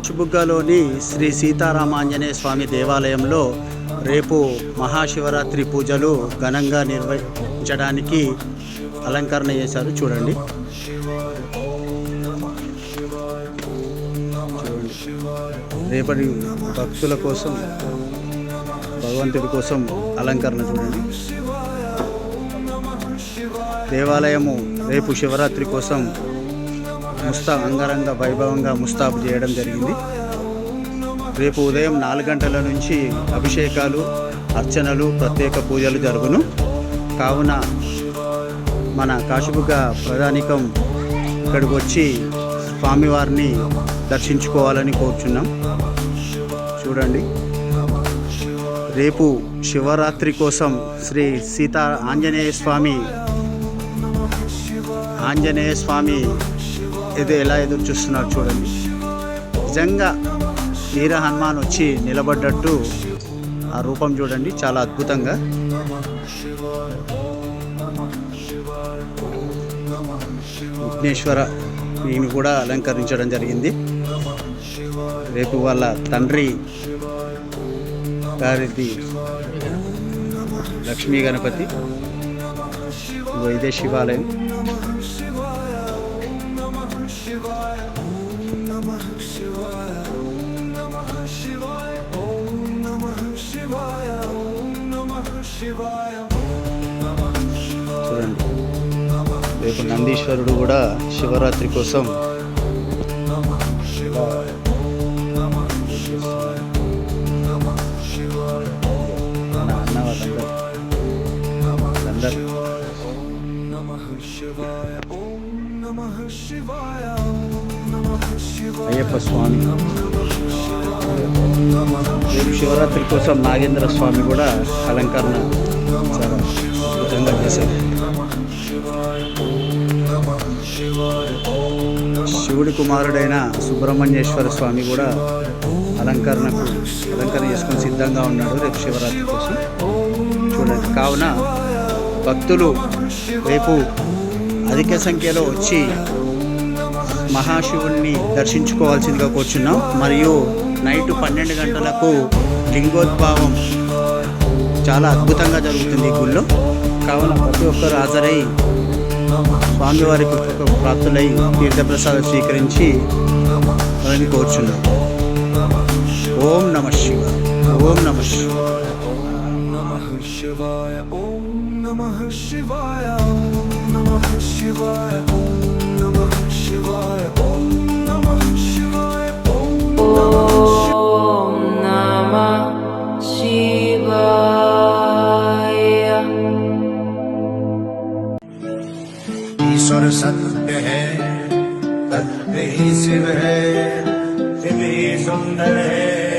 చుబుగ్గలోని శ్రీ సీతారామాంజనేయ స్వామి దేవాలయంలో రేపు మహాశివరాత్రి పూజలు ఘనంగా నిర్వహించడానికి అలంకరణ చేశారు. చూడండి. చూడండి. రేపటి భక్తుల కోసం భగవంతుడి కోసం అలంకరణ చూడండి. దేవాలయము రేపు శివరాత్రి కోసం ముస్తా అంగరంగ వైభవంగా ముస్తాబు చేయడం జరిగింది. రేపు ఉదయం నాలుగు గంటల నుంచి అభిషేకాలు అర్చనలు ప్రత్యేక పూజలు జరుగును. కావున మన కాశుబుగ్గ ప్రధానికం ఇక్కడికి వచ్చి స్వామివారిని దర్శించుకోవాలని కోరుచున్నాం. చూడండి. రేపు శివరాత్రి కోసం శ్రీ సీతా ఆంజనేయ స్వామి ఆంజనేయ స్వామి ఏదో ఎలా ఎదురు చూస్తున్నారు చూడండి. నిజంగా వీర హనుమాన్ వచ్చి నిలబడ్డట్టు ఆ రూపం చూడండి చాలా అద్భుతంగా. విఘ్నేశ్వర ఈయన కూడా అలంకరించడం జరిగింది. రేపు వాళ్ళ తండ్రి గారిది లక్ష్మీ గణపతి ఇదే శివాలయం. చూడండి. రేపు నందీశ్వరుడు కూడా శివరాత్రి కోసం అయ్యప్ప స్వామి. శివరాత్రి కోసం నాగేంద్ర స్వామి కూడా అలంకరణ చాలా అద్భుతంగా చేశారు. శివుడి కుమారుడైన సుబ్రహ్మణ్యేశ్వర స్వామి కూడా అలంకరణకు అలంకరణ చేసుకొని సిద్ధంగా ఉన్నాడు రేపు శివరాత్రి కోసం. చూడండి కావున భక్తులు రేపు అధిక సంఖ్యలో వచ్చి మహాశివుణ్ణి దర్శించుకోవాల్సిందిగా కూర్చున్నాం. మరియు నైట్ పన్నెండు గంటలకు లింగోద్భావం. చాలా అద్భుతంగా జరుగుతుంది గుళ్ళో. కావున ప్రతి ఒక్కరు హాజరై స్వామివారి పుస్తక ప్రాప్తులై తీర్థప్రసాదం స్వీకరించి వాళ్ళని కోరుచున్నాం ఓం నమ శివ ఓం నమ శివాయ. ఓం నమ శివాయ. ఓం నమ శివాయ. ఓం నమ శివాయ. ईश्वर सत्य है सत्य ही शिव है शिव ही सुंदर है।